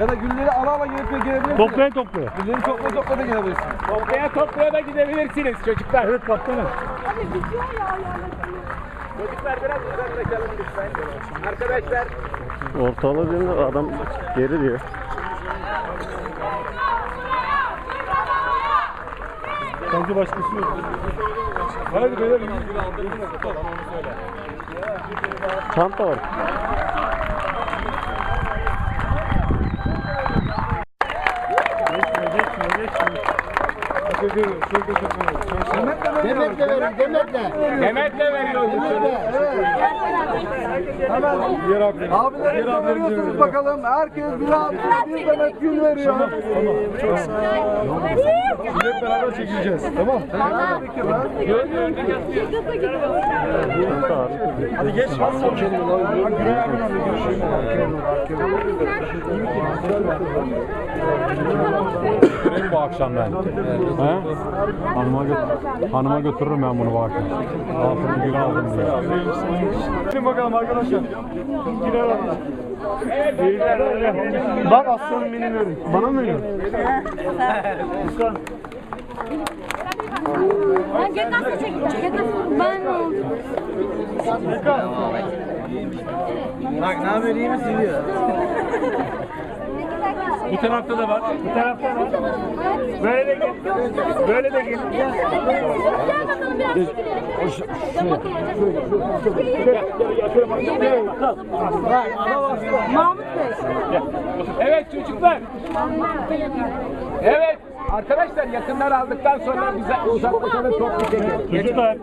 Ya da gülleri ala ala gelip de gelebilirsin. Toplaya toplaya. Gülleri topla topla da gelebilirsin. Toplaya toplaya da gidebilirsiniz çocuklar. Evet kaptanım. Çocuklar biraz uzaklaşalım lütfen. Arkadaşlar Ortalığı değil adam geri diyor. Sanki başkası yok. Hadi beyler. Çanta var. Demetle verin, demetle. Demet'le veriyoruz. Abilerimize veriyorsunuz bakalım. Herkes bir abi bir demet gül veriyor. Hep beraber çekileceğiz. Tamam. Var. Hadi geç. bu akşam ben. He? Hanıma, gö- hanıma götürürüm ben bunu bu akşam. Altını gül aldım diye. Gelin bakalım arkadaşlar. Alalım. Bak aslanım benim verin. Bana mı veriyorsun? Ben Gökhan da çekeceğim. Ben oldum. Bak ne haber iyi misin diyor. Bu tarafta da var. Bu tarafta da var. Böyle de gel. Böyle de gel. Gel bakalım biraz çekilelim. Mahmut Bey. Evet çocuklar. Evet. Arkadaşlar yakınlar aldıktan sonra bize uzaklaşalım top çekelim. Çocuklar.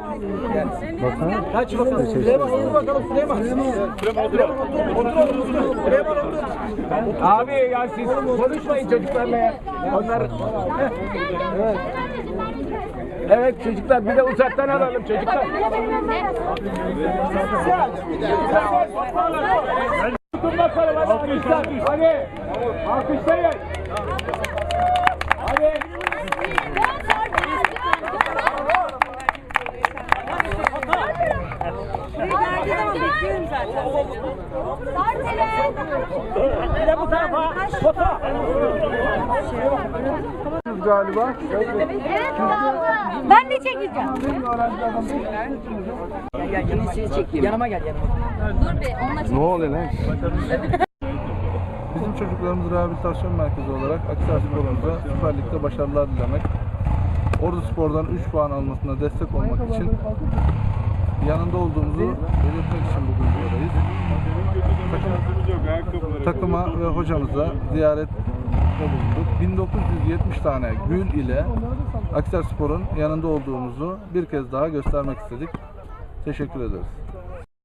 Kaç bakalım. Süleyman otur bakalım Süleyman. Süleyman otur. Otur otur. Süleyman otur. Abi ya siz konuşmayın çocuklarla ya. Onlar... Evet. Evet çocuklar bir de uzaktan alalım çocuklar. Hadi alkışlar. Hadi. Alkışlayın. Bu tarafa. Galiba. Ben de çekeceğim. Yanıma gel yanıma. Dur be onunla Ne oluyor lan? Bizim çocuklarımız rehabilitasyon merkezi olarak Aksar Spor'umuza Süper Lig'de başarılar dilemek, Ordu Spor'dan 3 puan almasına destek olmak için yanında olduğumuzu belirtmek için bugün buradayız. Takıma ve hocamıza ziyarette bulunduk. 1970 tane gül ile Aksar Spor'un yanında olduğumuzu bir kez daha göstermek istedik. Teşekkür ederiz.